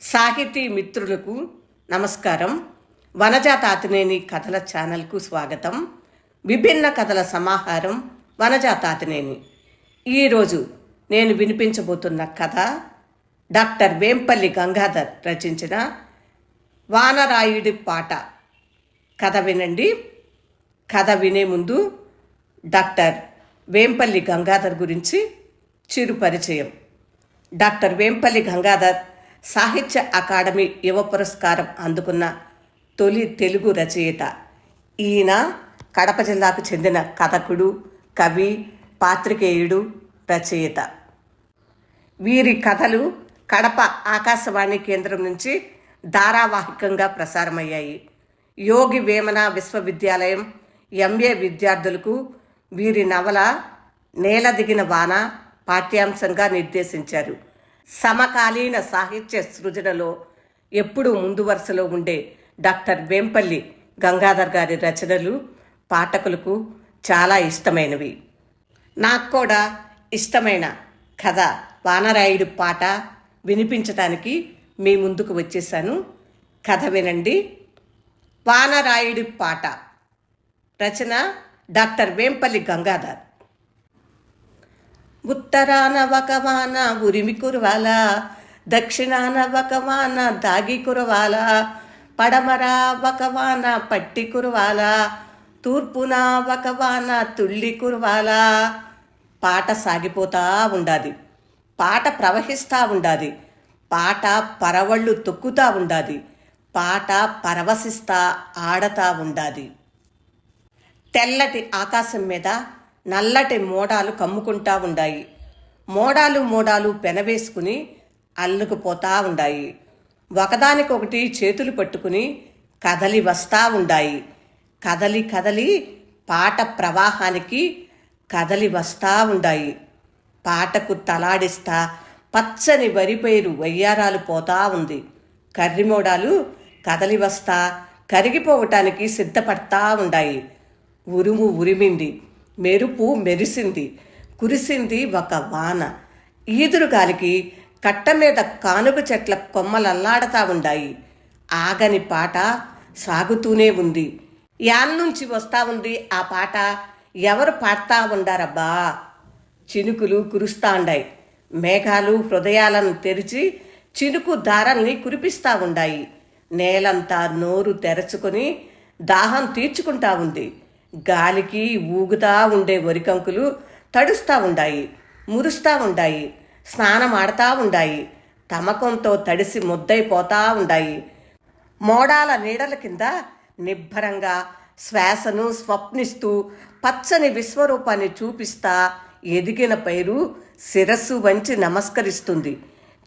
సాహితీ మిత్రులకు నమస్కారం. వనజా తాతినేని కథల ఛానల్కు స్వాగతం. విభిన్న కథల సమాహారం వనజా తాతినేని ఈరోజు నేను వినిపించబోతున్న కథ డాక్టర్ వేంపల్లి గంగాధర్ రచించిన వానరాయుడి పాట. కథ వినండి. కథ వినే ముందు డాక్టర్ వేంపల్లి గంగాధర్ గురించి చిరు పరిచయం డాక్టర్ వేంపల్లి గంగాధర్ సాహిత్య అకాడమీ యువ పురస్కారం అందుకున్న తొలి తెలుగు రచయిత ఈయన కడప జిల్లాకు చెందిన కథకుడు కవి పాత్రికేయుడు రచయిత. వీరి కథలు కడప ఆకాశవాణి కేంద్రం నుంచి ధారావాహికంగా ప్రసారమయ్యాయి. యోగి వేమన విశ్వవిద్యాలయం ఎంఏ విద్యార్థులకు వీరి నవల నేల దిగిన వాన పాఠ్యాంశంగా నిర్దేశించారు. సమకాలీన సాహిత్య సృజనలో ఎప్పుడూ ముందు వరుసలో ఉండే డాక్టర్ వేంపల్లి గంగాధర్ గారి రచనలు పాఠకులకు చాలా ఇష్టమైనవి. నాకు కూడా ఇష్టమైన కథ వానరాయుడు పాట వినిపించడానికి మీ ముందుకు వచ్చేసాను. కథ వినండి. వానరాయుడి పాట రచన డాక్టర్ వేంపల్లి గంగాధర్. ఉత్తరాన వకవాన ఉరిమి కురవాల దక్షిణాన వకవాన దాగి కురవాల పడమర వకవాన పట్టి కురవాల తూర్పున వకవాన తుళ్ళి కురవాల. పాట సాగిపోతా ఉండాది. పాట ప్రవహిస్తూ ఉండాది. పాట పరవళ్ళు తొక్కుతా ఉండాది. పాట పరవశిస్తా ఆడతా ఉండాది. తెల్లటి ఆకాశం మీద నల్లటి మోడాలు కమ్ముకుంటా ఉండాయి. మోడాలు మోడాలు పెనవేసుకుని అల్లుకుపోతా ఉండాయి. ఒకదానికొకటి చేతులు పట్టుకుని కదలి వస్తా ఉండాయి. కదలి కదలి పాట ప్రవాహానికి కదలి వస్తా ఉండాయి. పాటకు తలాడిస్తా పచ్చని వరిపైరు వయ్యారాలు పోతా ఉంది. కర్రిమోడాలు కదలి వస్తా కరిగిపోవటానికి సిద్ధపడతా ఉండాయి. ఉరుము ఉరిమింది. మెరుపు మెరిసింది కురిసింది ఒక వాన. ఈదురుగాలికి కట్ట మీద కానుక చెట్ల కొమ్మలల్లాడతా ఉండాయి. ఆగని పాట సాగుతూనే ఉంది. యాన్నుంచి వస్తా ఉంది ఆ పాట. ఎవరు పాడతా ఉండారబ్బా? చినుకులు కురుస్తాండాయి మేఘాలు హృదయాలను తెరిచి చినుకు దారల్ని కురిపిస్తా ఉండాయి. నేలంతా నోరు తెరచుకొని దాహం తీర్చుకుంటా ఉంది. గాలికి ఊగుతా ఉండే వరికంకులు తడుస్తూ ఉండాయి మురుస్తూ ఉండాయి స్నానం ఆడతా ఉండాయి తమకంతో తడిసి ముద్దైపోతా ఉండాయి. మోడాల నీడల కింద నిబ్బరంగా శ్వాసను స్వప్నిస్తూ పచ్చని విశ్వరూపాన్ని చూపిస్తా ఎదిగిన పైరు శిరస్సు వంచి నమస్కరిస్తుంది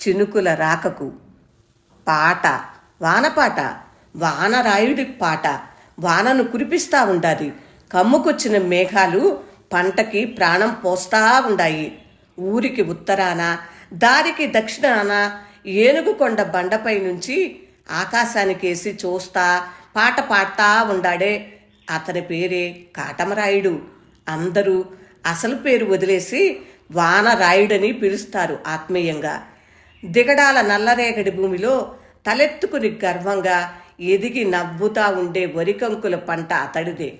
చినుకుల రాకకు. పాట వానపాట వానరాయుడి పాట వానను కురిపిస్తా ఉండాలి కమ్ముకొచ్చిన మేఘాలు పంటకి ప్రాణం పోస్తా ఉండాయి. ఊరికి ఉత్తరాన దారికి దక్షిణాన ఏనుగు కొండ బండపై నుంచి ఆకాశానికేసి చూస్తా పాట పాడతా ఉండాడే అతని పేరే కాటమరాయుడు. అందరూ అసలు పేరు వదిలేసి వానరాయుడని పిలుస్తారు ఆత్మీయంగా. దిగడాల నల్లరేగడి భూమిలో తలెత్తుకుని గర్వంగా ఎదిగి నవ్వుతా ఉండే వరికంకుల పంట అతడిదే.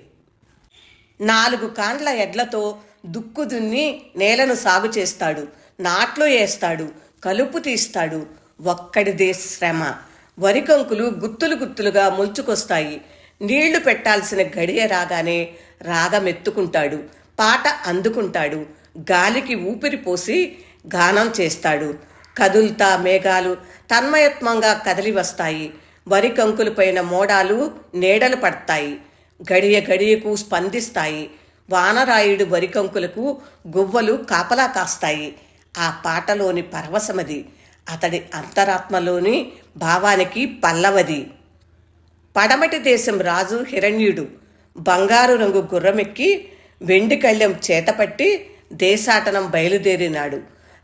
నాలుగు కాండ్ల ఎడ్లతో దుక్కు దున్ని నేలను సాగు చేస్తాడు నాట్లు వేస్తాడు కలుపు తీస్తాడు. ఒక్కడిదే శ్రమ. వరికంకులు గుత్తులు గుత్తులుగా ముల్చుకొస్తాయి. నీళ్ళు పెట్టాల్సిన గడియ రాగానే రాగమెత్తుకుంటాడు పాట అందుకుంటాడు గాలికి ఊపిరి పోసి గానం చేస్తాడు. కదుల్తా మేఘాలు తన్మయత్వంగా కదిలి వస్తాయి వరి కంకులపైన మోడాలు నీడలు పడతాయి. గడియ గడియకు స్పందిస్తాయి. వానరాయుడు వరికంకులకు గువ్వలు కాపలా కాస్తాయి. ఆ పాటలోని పరవశమది. అతడి అంతరాత్మలోని భావానికి పల్లవది. పడమటి దేశం రాజు హిరణ్యుడు. బంగారు రంగు గుర్రమెక్కి వెండి కళ్ళెం చేతపట్టి దేశాటనం బయలుదేరినాడు.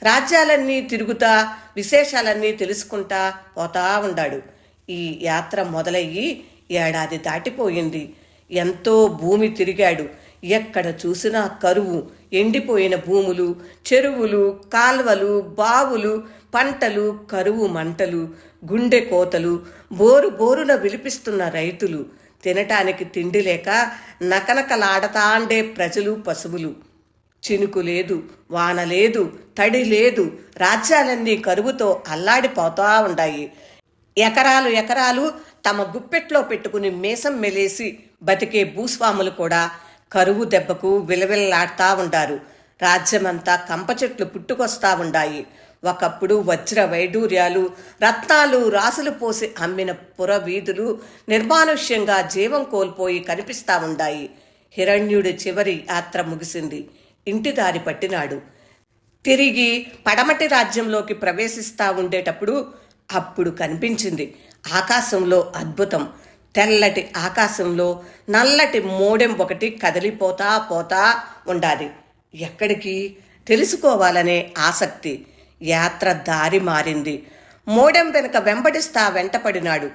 రాజ్యాలన్నీ తిరుగుతా విశేషాలన్నీ తెలుసుకుంటా పోతా ఉండాడు. ఈ యాత్ర మొదలయ్యి ఏడాది దాటిపోయింది. ఎంతో భూమి తిరిగాడు. ఎక్కడ చూసినా కరువు ఎండిపోయిన భూములు చెరువులు కాల్వలు బావులు పంటలు కరువు మంటలు గుండె కోతలు బోరు బోరున విలిపిస్తున్న రైతులు. తినటానికి తిండి లేక నకనకలాడతాండే ప్రజలు పశువులు. చినుకు లేదు వాన లేదు తడి లేదు రాజ్యాలన్నీ కరువుతో అల్లాడిపోతా ఉండాయి. ఎకరాలు ఎకరాలు తమ గుప్పెట్లో పెట్టుకుని మేసం మెలేసి బతికే భూస్వాములు కూడా కరువు దెబ్బకు విలవిల్లాడుతా ఉంటారు రాజ్యమంతా కంప చెట్లు పుట్టుకొస్తా ఉండాయి. ఒకప్పుడు వజ్ర వైడూర్యాలు రత్నాలు రాసులు పోసి అమ్మిన పుర వీధులు నిర్మానుష్యంగా జీవం కోల్పోయి కనిపిస్తా ఉండాయి. హిరణ్యుడి చివరి యాత్ర ముగిసింది. ఇంటి దారి పట్టినాడు. తిరిగి పడమటి రాజ్యంలోకి ప్రవేశిస్తా ఉండేటప్పుడు అప్పుడు కనిపించింది. ఆకాశంలో అద్భుతం. తెల్లటి ఆకాశంలో నల్లటి మోడెం ఒకటి కదిలిపోతా పోతా ఉండాలి ఎక్కడికి? తెలుసుకోవాలనే ఆసక్తి. యాత్ర దారి మారింది. మోడెం వెనుక వెంబడిస్తా వెంటపడినాడు.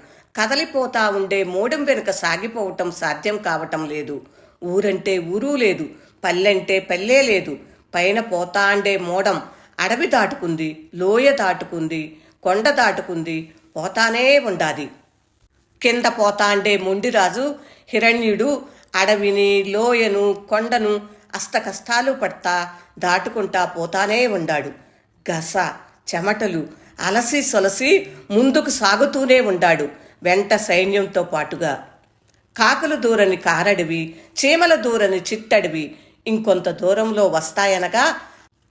కదలిపోతా ఉండే మోడెం వెనుక సాగిపోవటం సాధ్యం కావటం లేదు. ఊరంటే ఊరు లేదు. పల్లెంటే పల్లె లేదు. పైన పోతాండే మోడం అడవి దాటుకుంది లోయ దాటుకుంది కొండ దాటుకుంది పోతానే ఉండాది. కింద పోతాండే మొండిరాజు హిరణ్యుడు అడవిని లోయను కొండను అష్టకష్టాలు పడతా దాటుకుంటా పోతానే ఉండాడు. గస చెమటలు అలసి సొలసి ముందుకు సాగుతూనే ఉండాడు వెంట సైన్యంతో పాటుగా. కాకులు దూరని కారడివి చీమల దూరని చిట్టడివి ఇంకొంత దూరంలో వస్తాయనగా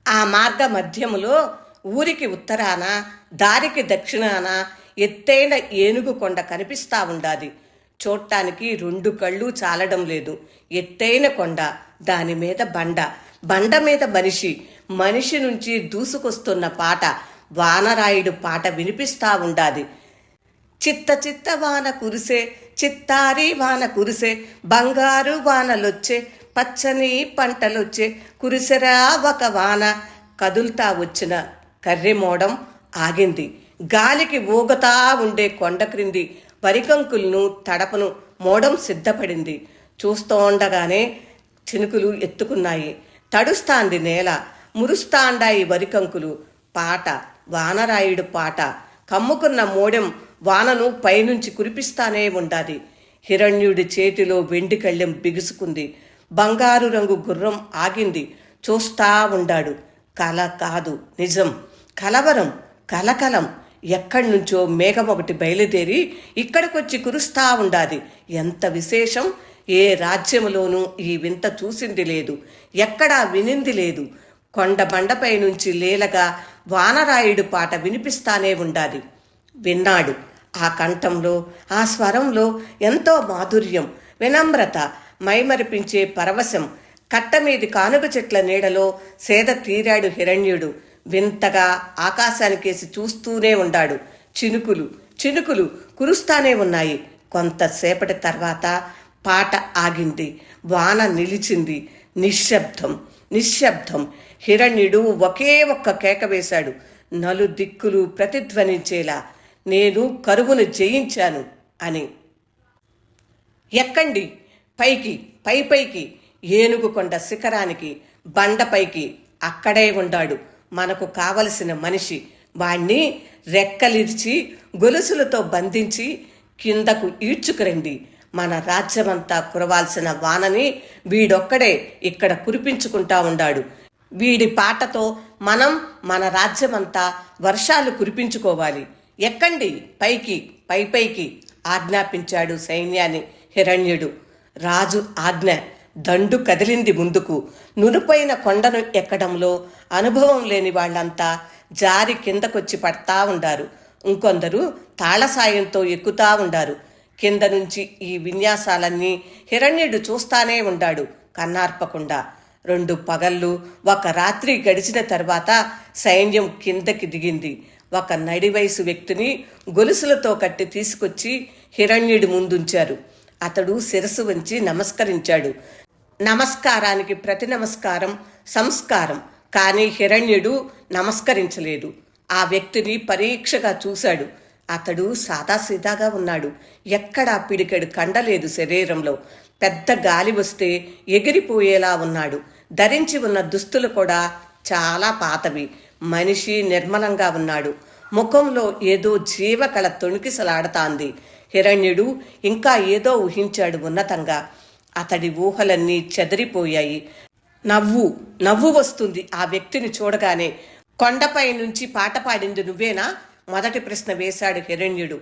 ఆ మార్గ మధ్యములో ఊరికి ఉత్తరాన దారికి దక్షిణాన ఎత్తైన ఏనుగు కొండ కనిపిస్తా ఉండాది. చూడటానికి రెండు కళ్ళు చాలడం లేదు. ఎత్తైన కొండ దాని మీద బండ. బండ మీద మనిషి మనిషి నుంచి దూసుకొస్తున్న పాట వానరాయుడు పాట వినిపిస్తా ఉండాది. చిత్త చిత్త వాన కురిసే చిత్తారి వాన కురిసే బంగారు వానలొచ్చే పచ్చని పంటలొచ్చే కురిసెరా ఒక వాన కదులుతా వచ్చిన కర్రెమోడం ఆగింది. గాలికి ఊగతా ఉండే కొండ క్రింది వరికంకులను తడపను మోడం సిద్ధపడింది. చూస్తూ ఉండగానే చినుకులు ఎత్తుకున్నాయి. తడుస్తాంది నేల. మురుస్తాండాయి వరికంకులు. పాట. వానరాయుడు పాట. కమ్ముకున్న మోడెం వానను పైనుంచి కురిపిస్తానే ఉండాది. హిరణ్యుడి చేతిలో వెండి కళ్ళెం బిగుసుకుంది. బంగారు రంగు గుర్రం ఆగింది. చూస్తా ఉండాడు. కల కాదు. నిజం. కలవరం. కలకలం. ఎక్కడి నుంచో మేఘం ఒకటి బయలుదేరి ఇక్కడికొచ్చి కురుస్తా ఉండాది. ఎంత విశేషం? ఏ రాజ్యములోనూ ఈ వింత చూసింది లేదు. ఎక్కడా వినింది లేదు. కొండ బండపై నుంచి లీలగా వానరాయుడు పాట వినిపిస్తానే ఉండాలి విన్నాడు. ఆ కంఠంలో ఆ స్వరంలో ఎంతో మాధుర్యం వినమ్రత మైమరిపించే పరవశం. కట్టమీది కానుక చెట్ల నీడలో సేద తీరాడు హిరణ్యుడు. వింతగా ఆకాశానికేసి చూస్తూనే ఉండాడు. చినుకులు చినుకులు కురుస్తానే ఉన్నాయి. కొంతసేపటి తర్వాత పాట ఆగింది. వాన నిలిచింది. నిశ్శబ్దం నిశ్శబ్దం. హిరణ్యుడు ఒకే ఒక్క కేక వేశాడు. నలు దిక్కులు ప్రతిధ్వనించేలా. నేను కరువును జయించాను అని. ఎక్కండి. పైకి పై పైకి. ఏనుగు కొండ శిఖరానికి బండపైకి అక్కడే ఉండాడు. మనకు కావలసిన మనిషి. వాణ్ణి రెక్కలిర్చి గొలుసులతో బంధించి కిందకు ఈడ్చుకురండి. మన రాజ్యమంతా కురవాల్సిన వానని వీడొక్కడే ఇక్కడ కురిపించుకుంటా ఉండాడు. వీడి పాటతో మనం మన రాజ్యమంతా వర్షాలు కురిపించుకోవాలి. ఎక్కండి పైకి పై పైకి ఆజ్ఞాపించాడు సైన్యాన్ని హిరణ్యుడు. రాజు ఆజ్ఞ దండు కదిలింది ముందుకు. నునుపైన కొండను ఎక్కడంలో అనుభవం లేని వాళ్ళంతా జారి కిందకొచ్చి పడతా ఉండారు. ఇంకొందరు తాళ సాయంతో ఎక్కుతా ఉండారు. కింద నుంచి ఈ విన్యాసాలన్నీ హిరణ్యుడు చూస్తానే ఉండాడు కన్నార్పకుండా. రెండు పగళ్ళు ఒక రాత్రి గడిచిన తర్వాత సైన్యం కిందకి దిగింది. ఒక నడివయసు వ్యక్తిని గొలుసులతో కట్టి తీసుకొచ్చి హిరణ్యుడి ముందుంచారు. అతడు శిరసు వంచి నమస్కరించాడు. నమస్కారానికి ప్రతి నమస్కారం సంస్కారం. కానీ హిరణ్యుడు నమస్కరించలేదు. ఆ వ్యక్తిని పరీక్షగా చూశాడు. అతడు సాదాసీదాగా ఉన్నాడు. ఎక్కడా పిడికెడు కండలేదు శరీరంలో. పెద్ద గాలి వస్తే ఎగిరిపోయేలా ఉన్నాడు. ధరించి ఉన్న దుస్తులు కూడా చాలా పాతవి. మనిషి నిర్మలంగా ఉన్నాడు. ముఖంలో ఏదో జీవకళ తొణికిసలాడతాంది. హిరణ్యుడు ఇంకా ఏదో ఊహించాడు ఉన్నతంగా. అతడి ఊహలన్నీ చెదిరిపోయాయి. నవ్వు నవ్వు వస్తుంది ఆ వ్యక్తిని చూడగానే. కొండపై నుంచి పాట పాడింది నువ్వేనా? మొదటి ప్రశ్న వేశాడు హిరణ్యుడు.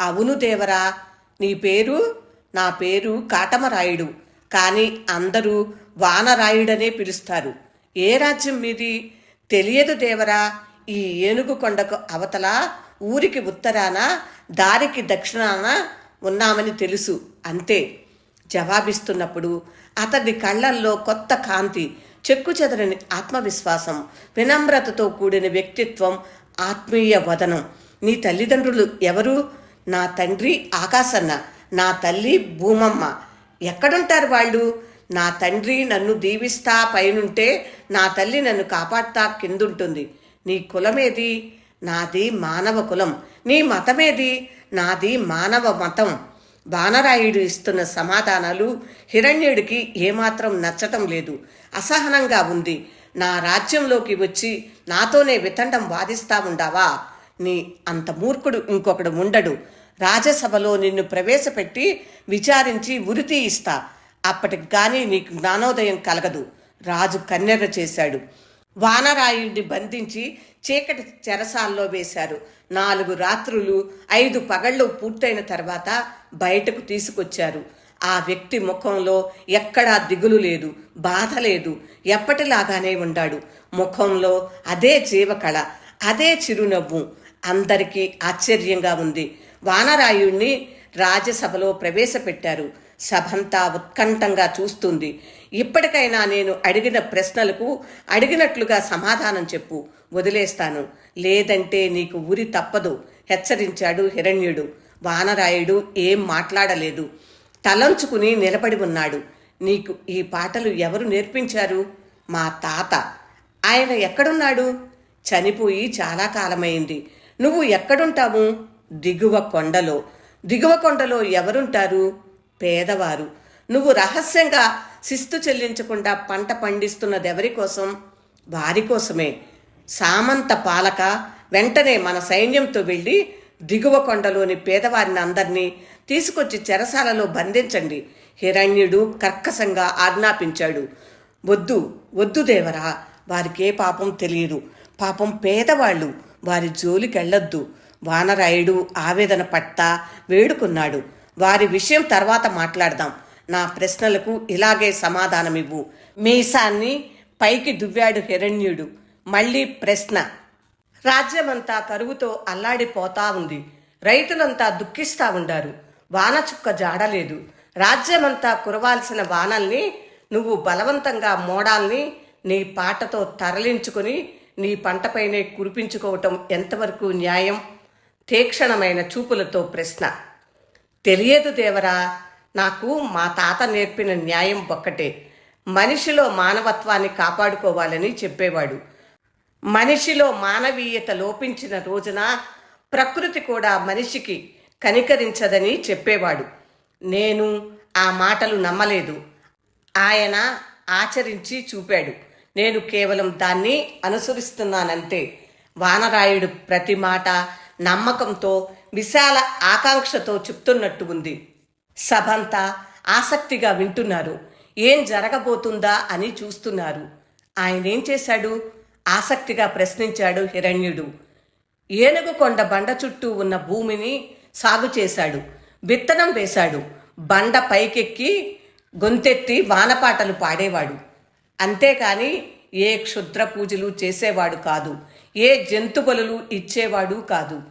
అవును దేవరా నీ పేరు? నా పేరు కాటమరాయుడు. కానీ అందరూ వానరాయుడనే పిలుస్తారు. ఏ రాజ్యం మీది? తెలియదు దేవరా ఈ ఏనుగు కొండకు అవతల ఊరికి ఉత్తరాన దారికి దక్షిణాన? ఉన్నామని తెలుసు అంతే. జవాబిస్తున్నప్పుడు అతడి కళ్ళల్లో కొత్త కాంతి చెక్కుచెదరని ఆత్మవిశ్వాసం వినమ్రతతో కూడిన వ్యక్తిత్వం ఆత్మీయ వదనం. నీ తల్లిదండ్రులు ఎవరు? నా తండ్రి ఆకాశన్న నా తల్లి భూమమ్మ. ఎక్కడుంటారు వాళ్ళు? నా తండ్రి నన్ను దీవిస్తా పైనుంటే నా తల్లి నన్ను కాపాడుతా కిందుంటుంది. నీ కులమేది? నాది మానవ కులం. నీ మతమేది? నాది మానవ మతం. వానరాయుడు ఇస్తున్న సమాధానాలు హిరణ్యుడికి ఏమాత్రం నచ్చటం లేదు. అసహనంగా ఉంది. నా రాజ్యంలోకి వచ్చి నాతోనే వితండం వాదిస్తా ఉండావా? నీ అంత మూర్ఖుడు ఇంకొకడు ఉండడు. రాజసభలో నిన్ను ప్రవేశపెట్టి విచారించి ఉరితి ఇస్తా. అప్పటికి కానీ నీకు జ్ఞానోదయం కలగదు. రాజు కన్నెర్ర చేశాడు. వానరాయుడిని బంధించి చీకటి చెరసాల్లో వేశారు. నాలుగు రాత్రులు ఐదు పగళ్ళు పూర్తయిన తర్వాత బయటకు తీసుకొచ్చారు. ఆ వ్యక్తి ముఖంలో ఎక్కడా దిగులు లేదు బాధ లేదు ఎప్పటిలాగానే ఉండాడు. ముఖంలో అదే జీవకళ అదే చిరునవ్వు అందరికీ ఆశ్చర్యంగా ఉంది. వానరాయుణ్ణి రాజ్యసభలో ప్రవేశపెట్టారు. సభంతా ఉత్కంఠంగా చూస్తుంది. ఇప్పటికైనా నేను అడిగిన ప్రశ్నలకు అడిగినట్లుగా సమాధానం చెప్పు వదిలేస్తాను. లేదంటే నీకు ఉరి తప్పదు హెచ్చరించాడు హిరణ్యుడు. వానరాయుడు ఏం మాట్లాడలేదు. తలంచుకుని నిలబడి ఉన్నాడు. నీకు ఈ పాటలు ఎవరు నేర్పించారు? మా తాత. ఆయన ఎక్కడున్నాడు? చనిపోయి చాలా కాలమైంది. నువ్వు ఎక్కడుంటావు? దిగువ కొండలో. దిగువ కొండలో ఎవరుంటారు? పేదవారు. నువ్వు రహస్యంగా శిస్తు చెల్లించకుండా పంట పండిస్తున్నది ఎవరి కోసం? వారి కోసమే. సామంత పాలక వెంటనే మన సైన్యంతో వెళ్ళి దిగువ కొండలోని పేదవారిని అందరినీ తీసుకొచ్చి చెరసాలలో బంధించండి. హిరణ్యుడు కర్కశంగా ఆజ్ఞాపించాడు. వద్దు వద్దు దేవరా వారికే పాపం తెలియదు. పాపం పేదవాళ్ళు వారి జోలికెళ్ళొద్దు. వానరాయుడు ఆవేదన పట్టా వేడుకున్నాడు. వారి విషయం తర్వాత మాట్లాడదాం. నా ప్రశ్నలకు ఇలాగే సమాధానమివ్వు. మీసాన్ని పైకి దువ్వాడు హిరణ్యుడు. మళ్ళీ ప్రశ్న. రాజ్యమంతా కరువుతో అల్లాడిపోతా ఉంది. రైతులంతా దుఃఖిస్తా ఉండారు. వాన చుక్క జాడలేదు. రాజ్యమంతా కురవాల్సిన వానల్ని నువ్వు బలవంతంగా మోడాల్ని నీ పాటతో తరలించుకుని నీ పంటపైనే కురిపించుకోవటం ఎంతవరకు న్యాయం? తీక్షణమైన చూపులతో ప్రశ్న. తెలియదు దేవరా. నాకు మా తాత నేర్పిన న్యాయం ఒక్కటే. మనిషిలో మానవత్వాన్ని కాపాడుకోవాలని చెప్పేవాడు. మనిషిలో మానవీయత లోపించిన రోజున ప్రకృతి కూడా మనిషికి కనికరించదని చెప్పేవాడు. నేను ఆ మాటలు నమ్మలేదు. ఆయన ఆచరించి చూపాడు. నేను కేవలం దాన్ని అనుసరిస్తున్నానంతే. వానరాయుడు ప్రతి మాట నమ్మకంతో విశాల ఆకాంక్షతో చెప్తున్నట్టు ఉంది. సభంతా ఆసక్తిగా వింటున్నారు. ఏం జరగబోతుందా అని చూస్తున్నారు. ఆయనేం చేశాడు? ఆసక్తిగా ప్రశ్నించాడు హిరణ్యుడు. ఏనుగు కొండ బండ చుట్టూ ఉన్న భూమిని సాగు చేశాడు. విత్తనం వేశాడు. బండ పైకెక్కి గొంతెత్తి వానపాటలు పాడేవాడు. అంతేకాని ఏ క్షుద్ర పూజలు చేసేవాడు కాదు ఏ జంతుబలులు ఇచ్చేవాడు కాదు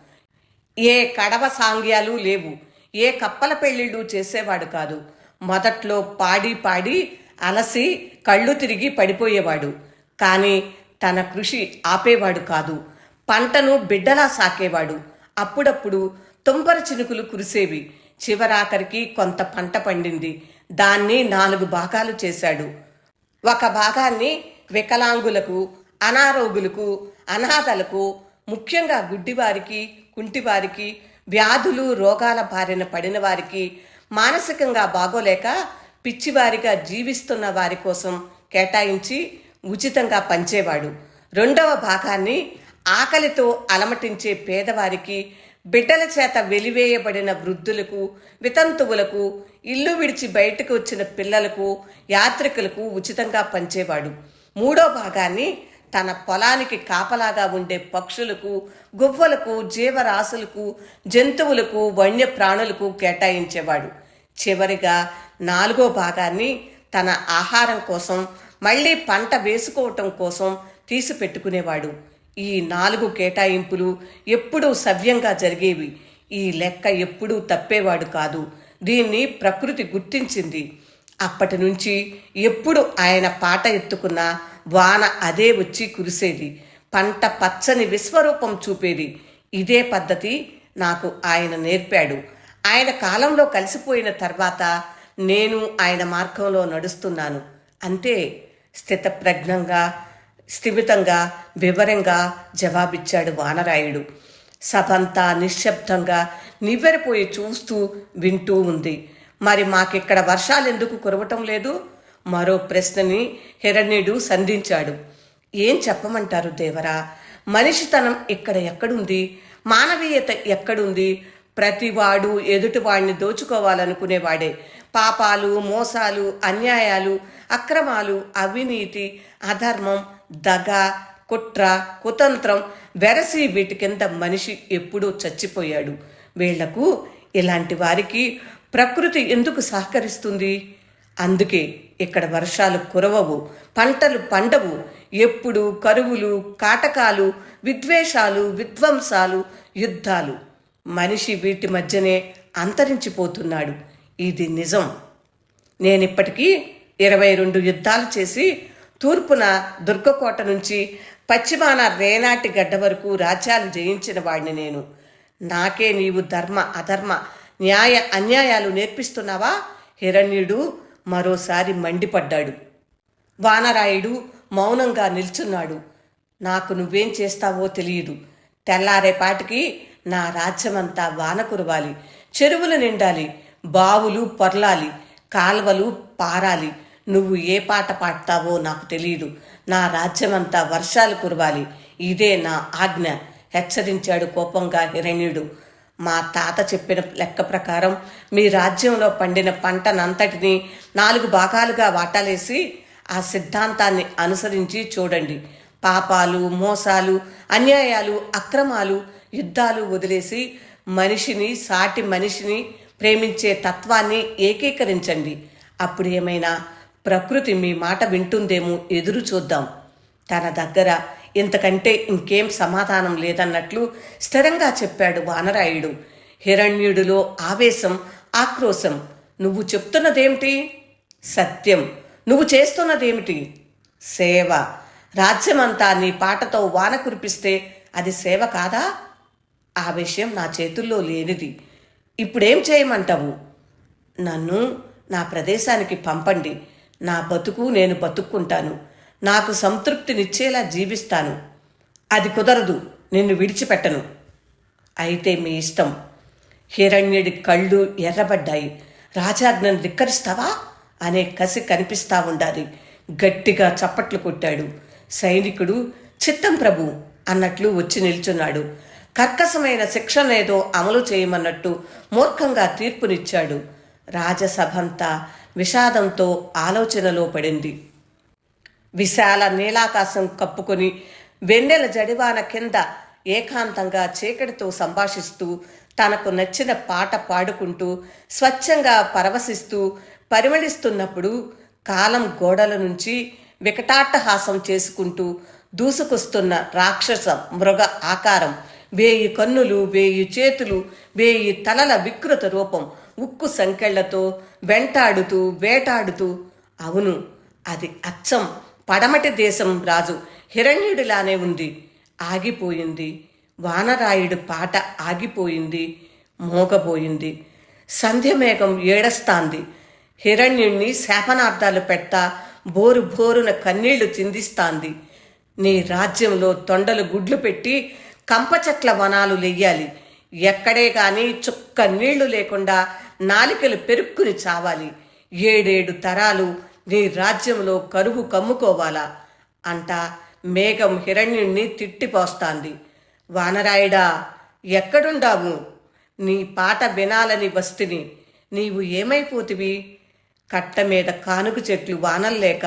ఏ కడవ సాంగ్యాలు లేవు ఏ కప్పల పెళ్ళిళ్ళు చేసేవాడు కాదు. మొదట్లో పాడి పాడి అలసి కళ్ళు తిరిగి పడిపోయేవాడు కానీ తన కృషి ఆపేవాడు కాదు. పంటను బిడ్డలా సాకేవాడు. అప్పుడప్పుడు తుంపర చినుకులు కురిసేవి. చివరాఖరికి కొంత పంట పండింది. దాన్ని నాలుగు భాగాలు చేశాడు. ఒక భాగాన్ని వికలాంగులకు అనారోగులకు అనాథలకు ముఖ్యంగా గుడ్డివారికి కుంటివారికి వ్యాధులు రోగాల బారిన పడిన వారికి మానసికంగా బాగోలేక పిచ్చివారిగా జీవిస్తున్న వారి కోసం కేటాయించి ఉచితంగా పంచేవాడు. రెండవ భాగాన్ని ఆకలితో అలమటించే పేదవారికి బిడ్డల చేత వెలివేయబడిన వృద్ధులకు వితంతువులకు ఇల్లు విడిచి బయటకు వచ్చిన పిల్లలకు యాత్రికులకు ఉచితంగా పంచేవాడు. మూడో భాగాన్ని తన పొలానికి కాపలాగా ఉండే పక్షులకు గువ్వలకు జీవరాశులకు జంతువులకు వన్యప్రాణులకు కేటాయించేవాడు. చివరిగా నాలుగో భాగాన్ని తన ఆహారం కోసం మళ్ళీ పంట వేసుకోవటం కోసం తీసి పెట్టుకునేవాడు ఈ నాలుగు కేటాయింపులు ఎప్పుడూ సవ్యంగా జరిగేవి. ఈ లెక్క ఎప్పుడూ తప్పేవాడు కాదు. దీన్ని ప్రకృతి గుర్తించింది. అప్పటి నుంచి ఎప్పుడు ఆయన పాట ఎత్తుకున్న వాన అదే వచ్చి కురిసేది. పంట పచ్చని విశ్వరూపం చూపేది. ఇదే పద్ధతి నాకు ఆయన నేర్పాడు. ఆయన కాలంలో కలిసిపోయిన తర్వాత నేను ఆయన మార్గంలో నడుస్తున్నాను. అంతే స్థితప్రజ్ఞంగా స్థిమితంగా వివరంగా జవాబిచ్చాడు వానరాయుడు. సభంతా నిశ్శబ్దంగా నివ్వెరపోయి చూస్తూ వింటూ ఉంది. మరి మాకిక్కడ వర్షాలు ఎందుకు కురవటం లేదు? మరో ప్రశ్నని హిరణ్యుడు సంధించాడు. ఏం చెప్పమంటారు దేవరా? మనిషితనం ఇక్కడ ఎక్కడుంది? మానవీయత ఎక్కడుంది? ప్రతివాడు ఎదుటివాడిని దోచుకోవాలనుకునేవాడే. పాపాలు మోసాలు అన్యాయాలు అక్రమాలు అవినీతి అధర్మం దగ కుట్ర కుతంత్రం వెరసి వీటి కింద మనిషి ఎప్పుడూ చచ్చిపోయాడు. వీళ్ళకు ఇలాంటి వారికి ప్రకృతి ఎందుకు సహకరిస్తుంది? అందుకే ఇక్కడ వర్షాలు కురవవు పంటలు పండవు. ఎప్పుడు కరువులు కాటకాలు విద్వేషాలు విధ్వంసాలు యుద్ధాలు. మనిషి వీటి మధ్యనే అంతరించిపోతున్నాడు. ఇది నిజం. నేనిప్పటికీ ఇరవై రెండు యుద్ధాలు చేసి తూర్పున దుర్గకోట నుంచి పశ్చిమాన రేనాటి గడ్డ వరకు రాజ్యాలు జయించిన వాడిని నేను. నాకే నీవు ధర్మ అధర్మ న్యాయ అన్యాయాలు నేర్పిస్తున్నావా? హిరణ్యుడు మరోసారి మండిపడ్డాడు. వానరాయుడు మౌనంగా నిల్చున్నాడు. నాకు నువ్వేం చేస్తావో తెలియదు. తెల్లారేపాటికి నా రాజ్యమంతా వాన కురవాలి. చెరువులు నిండాలి. బావులు పొర్లాలి. కాల్వలు పారాలి. నువ్వు ఏ పాట పాడతావో నాకు తెలియదు. నా రాజ్యమంతా వర్షాలు కురవాలి. ఇదే నా ఆజ్ఞ. హెచ్చరించాడు కోపంగా హిరణ్యుడు. మా తాత చెప్పిన లెక్క ప్రకారం మీ రాజ్యంలో పండిన పంటనంతటిని నాలుగు భాగాలుగా వాటాలేసి ఆ సిద్ధాంతాన్ని అనుసరించి చూడండి. పాపాలు మోసాలు అన్యాయాలు అక్రమాలు యుద్ధాలు వదిలేసి మనిషిని సాటి మనిషిని ప్రేమించే తత్వాన్ని ఏకీకరించండి. అప్పుడు ఏమైనా ప్రకృతి మీ మాట వింటుందేమో ఎదురు చూద్దాం. తన దగ్గర ఇంతకంటే ఇంకేం సమాధానం లేదన్నట్లు స్థిరంగా చెప్పాడు వానరాయుడు. హిరణ్యుడిలో ఆవేశం ఆక్రోశం. నువ్వు చెప్తున్నదేమిటి? సత్యం. నువ్వు చేస్తున్నదేమిటి? సేవ. రాజ్యమంతా నీ పాటతో వాన కురిపిస్తే అది సేవ కాదా? ఆ విషయం నా చేతుల్లో లేనిది. ఇప్పుడేం చేయమంటావు? నన్ను నా ప్రదేశానికి పంపండి. నా బతుకు నేను బతుక్కుంటాను. నాకు సంతృప్తినిచ్చేలా జీవిస్తాను. అది కుదరదు నిన్ను విడిచిపెట్టను. అయితే మీ ఇష్టం. హిరణ్యుడి కళ్ళు ఎర్రబడ్డాయి. రాజాజ్ఞను ధిక్కరిస్తావా? అనే కసి కనిపిస్తా ఉండాలి. గట్టిగా చప్పట్లు కొట్టాడు. సైనికుడు చిత్తం ప్రభు అన్నట్లు వచ్చి నిల్చున్నాడు. కర్కశమైన శిక్షనేదో అమలు చేయమన్నట్టు మూర్ఖంగా తీర్పునిచ్చాడు. రాజసభంతా విషాదంతో ఆలోచనలో పడింది. విశాల నీలాకాశం కప్పుకొని వెన్నెల జడివాన కింద ఏకాంతంగా చీకటితో సంభాషిస్తూ తనకు నచ్చిన పాట పాడుకుంటూ స్వచ్ఛంగా పరవశిస్తూ పరిమళిస్తున్నప్పుడు కాలం గోడల నుంచి వికటాట్టహాసం చేసుకుంటూ దూసుకొస్తున్న రాక్షస మృగ ఆకారం వేయి కన్నులు వేయి చేతులు వేయి తలల వికృత రూపం ఉక్కు సంకెళ్ళతో వెంటాడుతూ వేటాడుతూ అవును అది అచ్చం పడమటి దేశం రాజు హిరణ్యుడిలానే ఉంది. ఆగిపోయింది. వానరాయుడు పాట ఆగిపోయింది. మోగబోయింది. సంధ్యమేఘం ఏడస్తాంది. హిరణ్యుణ్ణి శాపనార్థాలు పెట్ట బోరు బోరున కన్నీళ్ళు చిందిస్తాంది. నీ రాజ్యంలో తొండలు గుడ్లు పెట్టి కంపచెట్ల వనాలు లెయ్యాలి. ఎక్కడే కానీ చుక్క నీళ్ళు లేకుండా నాలికలు పెరుక్కుని చావాలి. ఏడేడు తరాలు నీ రాజ్యంలో కరువు కమ్ముకోవాలా? అంట మేఘం హిరణ్యుణ్ణి తిట్టిపోస్తాంది. వానరాయుడా ఎక్కడుండావు? నీ పాట వినాలని వస్తిని నీవు ఏమైపోతివి? కట్ట మీద కానుక చెట్లు వానల్లేక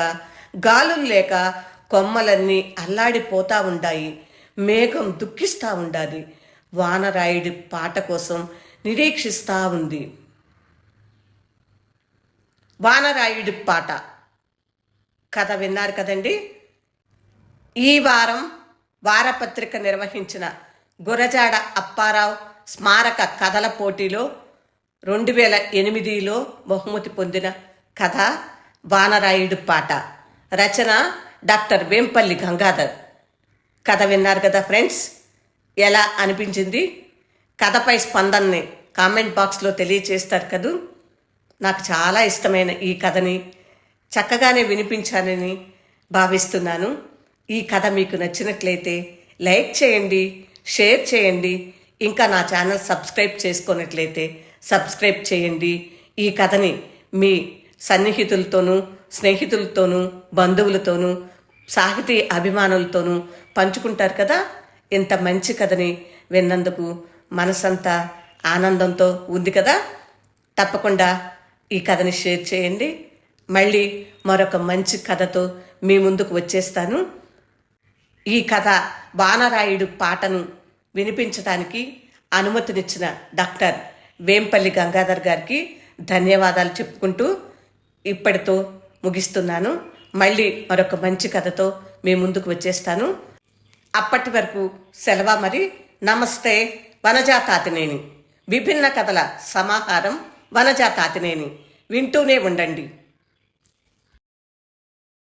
గాలులు లేక కొమ్మలన్నీ అల్లాడిపోతా ఉండాయి. మేఘం దుఃఖిస్తా ఉండాలి వానరాయుడి పాట కోసం నిరీక్షిస్తా ఉంది. వానరాయుడి పాట. కథ విన్నారు కదండి? ఈ వారం వారపత్రిక నిర్వహించిన గురజాడ అప్పారావు స్మారక కథల పోటీలో రెండు వేల ఎనిమిదిలో బహుమతి పొందిన కథ వానరాయుడు పాట. రచన డాక్టర్ వేంపల్లి గంగాధర్. కథ విన్నారు కదా ఫ్రెండ్స్? ఎలా అనిపించింది? కథపై స్పందనని కామెంట్ బాక్స్లో తెలియచేస్తారు కదా? నాకు చాలా ఇష్టమైన ఈ కథని చక్కగానే వినిపించానని భావిస్తున్నాను. ఈ కథ మీకు నచ్చినట్లయితే లైక్ చేయండి షేర్ చేయండి ఇంకా నా ఛానల్ సబ్స్క్రైబ్ చేసుకున్నట్లయితే సబ్స్క్రైబ్ చేయండి. ఈ కథని మీ సన్నిహితులతోనూ స్నేహితులతోనూ బంధువులతోనూ సాహితీ అభిమానులతోనూ పంచుకుంటారు కదా? ఇంత మంచి కథని విన్నందుకు మనసంతా ఆనందంతో ఉంది కదా? తప్పకుండా ఈ కథని షేర్ చేయండి. మళ్ళీ మరొక మంచి కథతో మీ ముందుకు వచ్చేస్తాను. ఈ కథ బాణరాయుడు పాటను వినిపించడానికి అనుమతినిచ్చిన డాక్టర్ వేంపల్లి గంగాధర్ గారికి ధన్యవాదాలు చెప్పుకుంటూ ఇప్పటితో ముగిస్తున్నాను. మళ్ళీ మరొక మంచి కథతో మీ ముందుకు వచ్చేస్తాను. అప్పటి వరకు సెలవా మరి. నమస్తే వనజాతాతినేని. విభిన్న కథల సమాహారం వనజా తాతినేని వింటూనే ఉండండి.